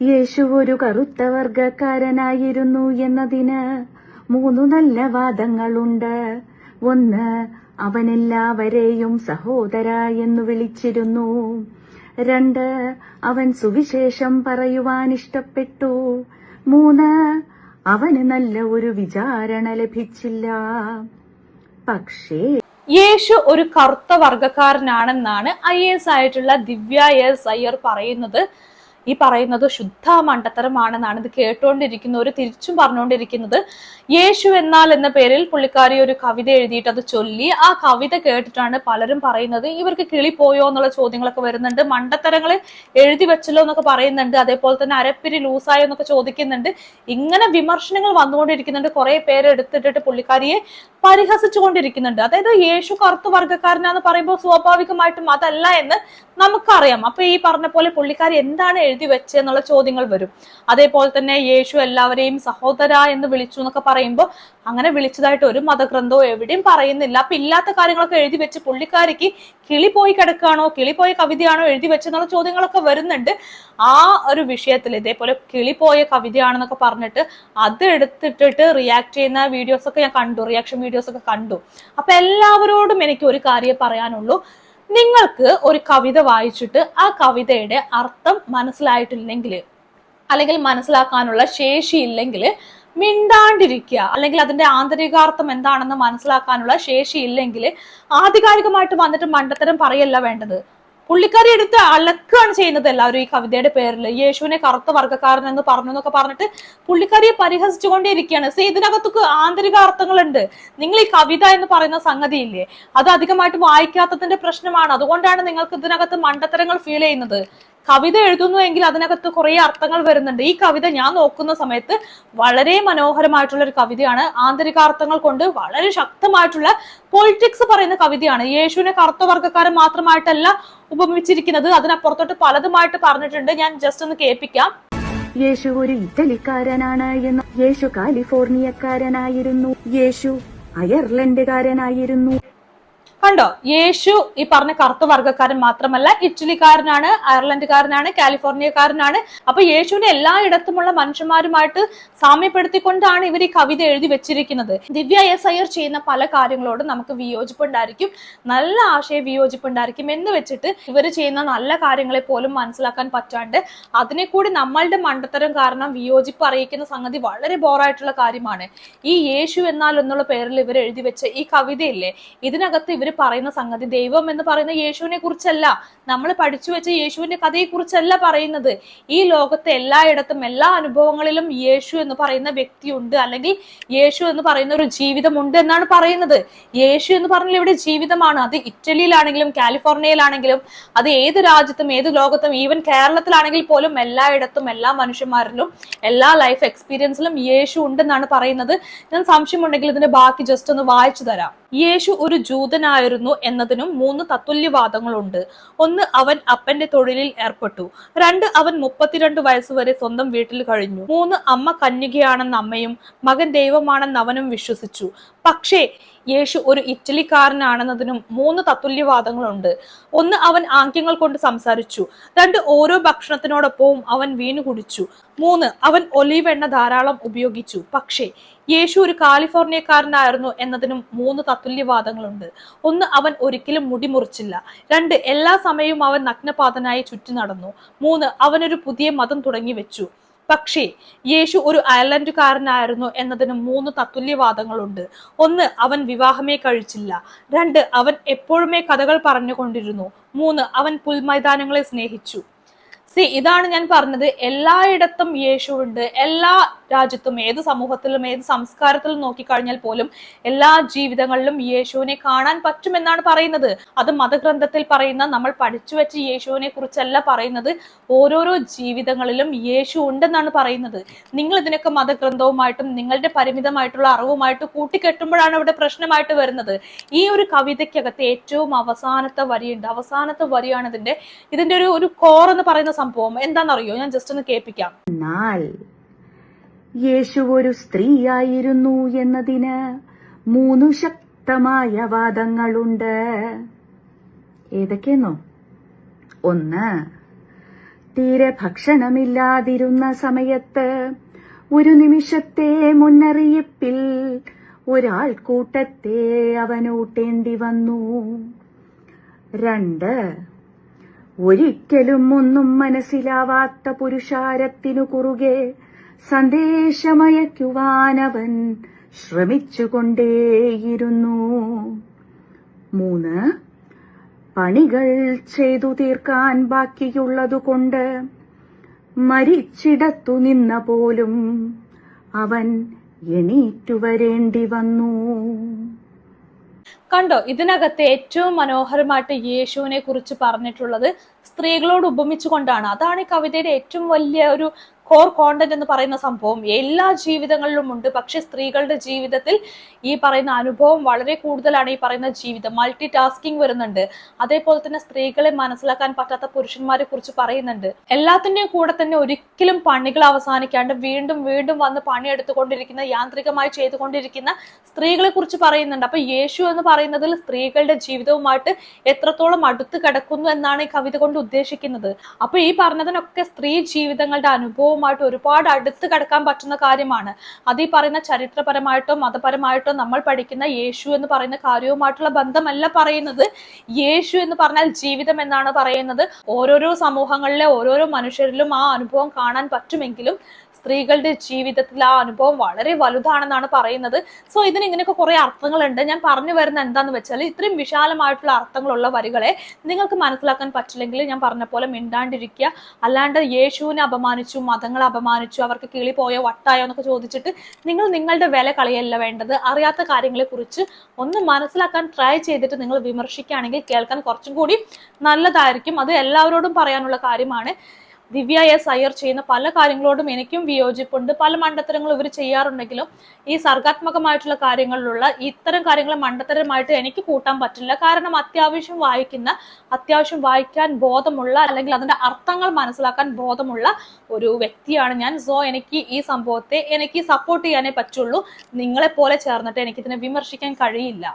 യേശു ഒരു കറുത്ത വർഗക്കാരനായിരുന്നു എന്നതിന് മൂന്നു നല്ല വാദങ്ങളുണ്ട്. ഒന്ന് അവനെല്ലാവരെയും സഹോദര എന്ന് വിളിച്ചിരുന്നു. രണ്ട് അവൻ സുവിശേഷം പറയുവാൻ ഇഷ്ടപ്പെട്ടു. മൂന്ന് അവന് നല്ല ഒരു വിചാരണ ലഭിച്ചില്ല. പക്ഷേ യേശു ഒരു കറുത്ത വർഗക്കാരനാണെന്നാണ് ഐ എസ് ആയിട്ടുള്ള ദിവ്യ എസ് അയ്യർ പറയുന്നത്. ഈ പറയുന്നത് ശുദ്ധ മണ്ടത്തരമാണെന്നാണ് ഇത് കേട്ടുകൊണ്ടിരിക്കുന്ന ഒരു തിരിച്ചും പറഞ്ഞുകൊണ്ടിരിക്കുന്നത് യേശു എന്നാൽ എന്ന പേരിൽ പുള്ളിക്കാരി ഒരു കവിത എഴുതിയിട്ട് അത് ചൊല്ലി ആ കവിത കേട്ടിട്ടാണ് പലരും പറയുന്നത് ഇവർക്ക് കിളി പോയോ? എന്നുള്ള ചോദ്യങ്ങളൊക്കെ വരുന്നുണ്ട്. മണ്ടത്തരങ്ങൾ എഴുതി വെച്ചല്ലോ എന്നൊക്കെ പറയുന്നുണ്ട്. അതേപോലെ തന്നെ അരപ്പിരി ലൂസായോ എന്നൊക്കെ ചോദിക്കുന്നുണ്ട്. ഇങ്ങനെ വിമർശനങ്ങൾ വന്നുകൊണ്ടിരിക്കുന്നുണ്ട്. കുറെ പേര് എടുത്തിട്ടിട്ട് പുള്ളിക്കാരിയെ പരിഹസിച്ചുകൊണ്ടിരിക്കുന്നുണ്ട്. അതായത് യേശു കറുത്ത വർഗക്കാരനാന്ന് പറയുമ്പോൾ സ്വാഭാവികമായിട്ടും അതല്ല എന്ന് നമുക്കറിയാം. അപ്പൊ ഈ പറഞ്ഞ പോലെ പുള്ളിക്കാരി എന്താണ് എഴുതി വെച്ചെന്നുള്ള ചോദ്യങ്ങൾ വരും. അതേപോലെ തന്നെ യേശു എല്ലാവരെയും സഹോദര എന്ന് വിളിച്ചു എന്നൊക്കെ പറയുമ്പോൾ അങ്ങനെ വിളിച്ചതായിട്ട് ഒരു മതഗ്രന്ഥവും എവിടെയും പറയുന്നില്ല. അപ്പൊ ഇല്ലാത്ത കാര്യങ്ങളൊക്കെ എഴുതി വെച്ച് പുള്ളിക്കാരിക്ക് കിളി പോയി കിടക്കുകയാണോ കിളി പോയ കവിതയാണോ എഴുതി വെച്ചെന്നുള്ള ചോദ്യങ്ങളൊക്കെ വരുന്നുണ്ട്. ആ ഒരു വിഷയത്തിൽ ഇതേപോലെ കിളി പോയ കവിതയാണെന്നൊക്കെ പറഞ്ഞിട്ട് അത് എടുത്തിട്ടിട്ട് റിയാക്ട് ചെയ്യുന്ന വീഡിയോസ് ഒക്കെ ഞാൻ കണ്ടു. റിയാക്ഷൻ വീഡിയോസ് ഒക്കെ കണ്ടു. അപ്പൊ എല്ലാവരോടും എനിക്ക് ഒരു കാര്യം പറയാനുള്ളൂ. നിങ്ങൾക്ക് ഒരു കവിത വായിച്ചിട്ട് ആ കവിതയുടെ അർത്ഥം മനസ്സിലായിട്ടില്ലെങ്കിൽ അല്ലെങ്കിൽ മനസ്സിലാക്കാനുള്ള ശേഷി ഇല്ലെങ്കിൽ മിണ്ടാണ്ടിരിക്കുക. അല്ലെങ്കിൽ അതിന്റെ ആന്തരികാർത്ഥം എന്താണെന്ന് മനസ്സിലാക്കാനുള്ള ശേഷി ഇല്ലെങ്കിൽ ആധികാരികമായിട്ട് വന്നിട്ട് മണ്ടത്തരം പറയല്ല വേണ്ടത്. പുള്ളിക്കാരി എടുത്ത് അലക്കുകയാണ് ചെയ്യുന്നത് എല്ലാവരും ഈ കവിതയുടെ പേരിൽ. യേശുവിനെ കറുത്ത വർഗക്കാരൻ എന്ന് പറഞ്ഞു എന്നൊക്കെ പറഞ്ഞിട്ട് പുള്ളിക്കാരിയെ പരിഹസിച്ചുകൊണ്ടേയിരിക്കുകയാണ്. സേ ഇതിനകത്തൊക്കെ ആന്തരിക അർത്ഥങ്ങളുണ്ട്. നിങ്ങൾ ഈ കവിത എന്ന് പറയുന്ന സംഗതി ഇല്ലേ അത് അധികമായിട്ട് വായിക്കാത്തതിന്റെ പ്രശ്നമാണ്. അതുകൊണ്ടാണ് നിങ്ങൾക്ക് ഇതിനകത്ത് മണ്ടത്തരങ്ങൾ ഫീൽ ചെയ്യുന്നത്. കവിത എഴുതുന്നു എങ്കിൽ അതിനകത്ത് കുറെ അർത്ഥങ്ങൾ വരുന്നുണ്ട്. ഈ കവിത ഞാൻ നോക്കുന്ന സമയത്ത് വളരെ മനോഹരമായിട്ടുള്ള ഒരു കവിതയാണ്. ആന്തരികാർത്ഥങ്ങൾ കൊണ്ട് വളരെ ശക്തമായിട്ടുള്ള പൊളിറ്റിക്സ് പറയുന്ന കവിതയാണ്. യേശുവിനെ കറുത്ത വർഗക്കാരൻ മാത്രമായിട്ടല്ല ഉപമിച്ചിരിക്കുന്നത് അതിനപ്പുറത്തോട്ട് പലതുമായിട്ട് പറഞ്ഞിട്ടുണ്ട്. ഞാൻ ജസ്റ്റ് ഒന്ന് കേൾപ്പിക്കാം. യേശു ഒരു ഇറ്റലിക്കാരനാണ് എന്ന് യേശു കാലിഫോർണിയക്കാരനായിരുന്നു യേശു അയർലൻഡുകാരനായിരുന്നു. കണ്ടോ യേശു ഈ പറഞ്ഞ കറുത്ത വർഗക്കാരൻ മാത്രമല്ല ഇറ്റലിക്കാരനാണ് അയർലൻഡുകാരനാണ് കാലിഫോർണിയക്കാരനാണ്. അപ്പൊ യേശുവിനെ എല്ലായിടത്തുമുള്ള മനുഷ്യന്മാരുമായിട്ട് സാമ്യപ്പെടുത്തിക്കൊണ്ടാണ് ഇവർ ഈ കവിത എഴുതി വെച്ചിരിക്കുന്നത്. ദിവ്യ എസ് അയ്യർ ചെയ്യുന്ന പല കാര്യങ്ങളോടും നമുക്ക് വിയോജിപ്പുണ്ടായിരിക്കും. നല്ല ആശയ വിയോജിപ്പുണ്ടായിരിക്കും എന്ന് വെച്ചിട്ട് ഇവർ ചെയ്യുന്ന നല്ല കാര്യങ്ങളെ പോലും മനസ്സിലാക്കാൻ പറ്റാണ്ട് അതിനെ കൂടി നമ്മളുടെ മണ്ടത്തരം കാരണം വിയോജിപ്പ് അറിയിക്കുന്ന സംഗതി വളരെ ബോറായിട്ടുള്ള കാര്യമാണ്. ഈ യേശു എന്നാൽ എന്നുള്ള പേരിൽ ഇവർ എഴുതി വെച്ച ഈ കവിതയില്ലേ ഇതിനകത്ത് ഇവർ പറയുന്ന സംഗതി ദൈവം എന്ന് പറയുന്ന യേശുവിനെ കുറിച്ചല്ല. നമ്മൾ പഠിച്ചു വെച്ച യേശുവിന്റെ കഥയെ കുറിച്ചല്ല പറയുന്നത്. ഈ ലോകത്തെ എല്ലായിടത്തും എല്ലാ അനുഭവങ്ങളിലും യേശു എന്ന് പറയുന്ന വ്യക്തിയുണ്ട്. അല്ലെങ്കിൽ യേശു എന്ന് പറയുന്ന ഒരു ജീവിതമുണ്ട് എന്നാണ് പറയുന്നത്. യേശു എന്ന് പറഞ്ഞാൽ ഇവിടെ ജീവിതമാണ്. അത് ഇറ്റലിയിലാണെങ്കിലും കാലിഫോർണിയയിലാണെങ്കിലും അത് ഏത് രാജ്യത്തും ഏത് ലോകത്തും ഈവൻ കേരളത്തിലാണെങ്കിൽ പോലും എല്ലായിടത്തും എല്ലാ മനുഷ്യന്മാരിലും എല്ലാ ലൈഫ് എക്സ്പീരിയൻസിലും യേശു ഉണ്ടെന്നാണ് പറയുന്നത്. ഞാൻ സംശയമുണ്ടെങ്കിൽ ഇതിന്റെ ബാക്കി ജസ്റ്റ് ഒന്ന് വായിച്ചു തരാം. യേശു ഒരു ജൂതനായിരുന്നു എന്നതിനും മൂന്ന് തത്തുല്യവാദങ്ങളുണ്ട്. ഒന്ന് അവൻ അപ്പന്റെ തൊഴിലിൽ ഏർപ്പെട്ടു. രണ്ട് അവൻ മുപ്പത്തിരണ്ട് വയസ്സുവരെ സ്വന്തം വീട്ടിൽ കഴിഞ്ഞു. മൂന്ന് അമ്മ കന്യകയാണെന്ന് അമ്മയും മകൻ ദൈവമാണെന്ന് അവനും വിശ്വസിച്ചു. പക്ഷേ യേശു ഒരു ഇറ്റലിക്കാരനാണെന്നതിനും മൂന്ന് തത്തുല്യവാദങ്ങളുണ്ട്. ഒന്ന് അവൻ ആംഗ്യങ്ങൾ കൊണ്ട് സംസാരിച്ചു. രണ്ട് ഓരോ ഭക്ഷണത്തിനോടൊപ്പവും അവൻ വീണു കുടിച്ചു. മൂന്ന് അവൻ ഒലീവ് എണ്ണ ധാരാളം ഉപയോഗിച്ചു. പക്ഷേ യേശു ഒരു കാലിഫോർണിയക്കാരനായിരുന്നു എന്നതിനും മൂന്ന് തത്തുല്യവാദങ്ങളുണ്ട്. ഒന്ന് അവൻ ഒരിക്കലും മുടി മുറിച്ചില്ല. രണ്ട് എല്ലാ സമയവും അവൻ നഗ്നപാതനായി ചുറ്റി നടന്നു. മൂന്ന് അവനൊരു പുതിയ മതം തുടങ്ങി വെച്ചു. പക്ഷേ യേശു ഒരു അയർലൻഡുകാരനായിരുന്നു എന്നതിന് മൂന്ന് തത്തുല്യവാദങ്ങളുണ്ട്. ഒന്ന് അവൻ വിവാഹമേ കഴിച്ചില്ല. രണ്ട് അവൻ എപ്പോഴുമേ കഥകൾ പറഞ്ഞുകൊണ്ടിരുന്നു. മൂന്ന് അവൻ പുൽമൈതാനങ്ങളെ സ്നേഹിച്ചു. സി ഇതാണ് ഞാൻ പറഞ്ഞത്. എല്ലായിടത്തും യേശുവുണ്ട്. എല്ലാ രാജ്യത്തും ഏത് സമൂഹത്തിലും ഏത് സംസ്കാരത്തിലും നോക്കിക്കഴിഞ്ഞാൽ പോലും എല്ലാ ജീവിതങ്ങളിലും യേശുവിനെ കാണാൻ പറ്റുമെന്നാണ് പറയുന്നത്. അത് മതഗ്രന്ഥത്തിൽ പറയുന്ന നമ്മൾ പഠിച്ചു വെച്ച യേശുവിനെ കുറിച്ചല്ല പറയുന്നത്. ഓരോരോ ജീവിതങ്ങളിലും യേശു ഉണ്ടെന്നാണ് പറയുന്നത്. നിങ്ങൾ ഇതിനൊക്കെ മതഗ്രന്ഥവുമായിട്ടും നിങ്ങളുടെ പരിമിതമായിട്ടുള്ള അറിവുമായിട്ട് കൂട്ടിക്കെട്ടുമ്പോഴാണ് ഇവിടെ പ്രശ്നമായിട്ട് വരുന്നത്. ഈ ഒരു കവിതയ്ക്കകത്ത് ഏറ്റവും അവസാനത്തെ വരിയുണ്ട്. അവസാനത്തെ വരിയാണ് ഇതിന്റെ ഇതിന്റെ ഒരു ഒരു കോർ എന്ന് പറയുന്ന സംഭവം? എന്താണെന്നറിയോ? ഞാൻ ജസ്റ്റ് ഒന്ന് കേൾപ്പിക്കാം. എന്നാൽ യേശു ഒരു സ്ത്രീയായിരുന്നു എന്നതിന് മൂന്നു ശക്തമായ വാദങ്ങളുണ്ട്. ഏതൊക്കെയെന്നോ? ഒന്ന് തീരെ ഭക്ഷണമില്ലാതിരുന്ന സമയത്ത് ഒരു നിമിഷത്തെ മുന്നറിയിപ്പിൽ ഒരാൾ കൂട്ടത്തെ അവനൂട്ടേണ്ടി വന്നു. രണ്ട് ഒരിക്കലും ഒന്നും മനസ്സിലാവാത്ത പുരുഷാരത്തിനു കുറുകെ സന്ദേശമയക്കുവാനവൻ ശ്രമിച്ചുകൊണ്ടേയിരുന്നു. മൂന്ന് പണികൾ ചെയ്തു തീർക്കാൻ ബാക്കിയുള്ളതുകൊണ്ട് മരിച്ചിടത്തു നിന്ന പോലും അവൻ എണീറ്റു വരേണ്ടി വന്നു. കണ്ടോ? ഇതിനകത്ത് ഏറ്റവും മനോഹരമായിട്ട് യേശുവിനെ കുറിച്ച് പറഞ്ഞിട്ടുള്ളത് സ്ത്രീകളോട് ഉപമിച്ചുകൊണ്ടാണ്. അതാണ് ഈ കവിതയുടെ ഏറ്റവും വലിയ ഒരു കോർ കോണ്ടന്റ് എന്ന് പറയുന്ന സംഭവം. എല്ലാ ജീവിതങ്ങളിലും ഉണ്ട്. പക്ഷെ സ്ത്രീകളുടെ ജീവിതത്തിൽ ഈ പറയുന്ന അനുഭവം വളരെ കൂടുതലാണ് ഈ പറയുന്ന ജീവിതം. മൾട്ടി ടാസ്കിങ് വരുന്നുണ്ട്. അതേപോലെ തന്നെ സ്ത്രീകളെ മനസ്സിലാക്കാൻ പറ്റാത്ത പുരുഷന്മാരെ കുറിച്ച് പറയുന്നുണ്ട്. എല്ലാത്തിന്റെയും കൂടെ തന്നെ ഒരിക്കലും പണികൾ അവസാനിക്കാണ്ട് വീണ്ടും വീണ്ടും വന്ന് പണിയെടുത്തുകൊണ്ടിരിക്കുന്ന യാന്ത്രികമായി ചെയ്തുകൊണ്ടിരിക്കുന്ന സ്ത്രീകളെ കുറിച്ച് പറയുന്നുണ്ട്. അപ്പൊ യേശു എന്ന് പറയുന്നതിൽ സ്ത്രീകളുടെ ജീവിതവുമായിട്ട് എത്രത്തോളം അടുത്ത് കിടക്കുന്നു എന്നാണ് ഈ കവിത കൊണ്ട് ഉദ്ദേശിക്കുന്നത്. അപ്പൊ ഈ പറഞ്ഞതിനൊക്കെ സ്ത്രീ ജീവിതങ്ങളുടെ അനുഭവമായിട്ട് ഒരുപാട് അടുത്ത് കിടക്കാൻ പറ്റുന്ന കാര്യമാണ്. അത് ഈ പറയുന്ന ചരിത്രപരമായിട്ടോ മതപരമായിട്ടോ നമ്മൾ പഠിക്കുന്ന യേശു എന്ന് പറയുന്ന കാര്യവുമായിട്ടുള്ള ബന്ധമല്ല പറയുന്നത്. യേശു എന്ന് പറഞ്ഞാൽ ജീവിതം എന്നാണ് പറയുന്നത്. ഓരോരോ സമൂഹങ്ങളിലെ ഓരോരോ മനുഷ്യരിലും ആ അനുഭവം കാണാൻ പറ്റുമെങ്കിലും സ്ത്രീകളുടെ ജീവിതത്തിൽ ആ അനുഭവം വളരെ വലുതാണെന്നാണ് പറയുന്നത്. സോ ഇതിന് ഇങ്ങനെയൊക്കെ കുറെ അർത്ഥങ്ങളുണ്ട്. ഞാൻ പറഞ്ഞു വരുന്ന എന്താന്ന് വെച്ചാൽ ഇത്രയും വിശാലമായിട്ടുള്ള അർത്ഥങ്ങളുള്ള വരികളെ നിങ്ങൾക്ക് മനസ്സിലാക്കാൻ പറ്റില്ലെങ്കിൽ ഞാൻ പറഞ്ഞ പോലെ മിണ്ടാണ്ടിരിക്കുക. അല്ലാണ്ട് യേശുവിനെ അപമാനിച്ചു മതങ്ങളെ അപമാനിച്ചു അവർക്ക് കിളി പോയോ വട്ടായോ എന്നൊക്കെ ചോദിച്ചിട്ട് നിങ്ങൾ നിങ്ങളുടെ വില കളിയല്ല വേണ്ടത്. അറിയാത്ത കാര്യങ്ങളെ കുറിച്ച് ഒന്ന് മനസ്സിലാക്കാൻ ട്രൈ ചെയ്തിട്ട് നിങ്ങൾ വിമർശിക്കുകയാണെങ്കിൽ കേൾക്കാൻ കുറച്ചും കൂടി നല്ലതായിരിക്കും. അത് എല്ലാവരോടും പറയാനുള്ള കാര്യമാണ്. ദിവ്യ എസ് അയ്യർ ചെയ്യുന്ന പല കാര്യങ്ങളോടും എനിക്കും വിയോജിപ്പുണ്ട്. പല മണ്ടത്തരങ്ങളും ഇവർ ചെയ്യാറുണ്ടെങ്കിലും ഈ സർഗാത്മകമായിട്ടുള്ള കാര്യങ്ങളിലുള്ള ഇത്തരം കാര്യങ്ങൾ മണ്ടത്തരമായിട്ട് എനിക്ക് കൂട്ടാൻ പറ്റില്ല. കാരണം അത്യാവശ്യം വായിക്കുന്ന അത്യാവശ്യം വായിക്കാൻ ബോധമുള്ള അല്ലെങ്കിൽ അതിന്റെ അർത്ഥങ്ങൾ മനസ്സിലാക്കാൻ ബോധമുള്ള ഒരു വ്യക്തിയാണ് ഞാൻ. സോ എനിക്ക് ഈ സംഭവത്തെ എനിക്ക് സപ്പോർട്ട് ചെയ്യാനേ പറ്റുള്ളൂ. നിങ്ങളെപ്പോലെ ചേർന്നിട്ട് എനിക്കിതിനെ വിമർശിക്കാൻ കഴിയില്ല.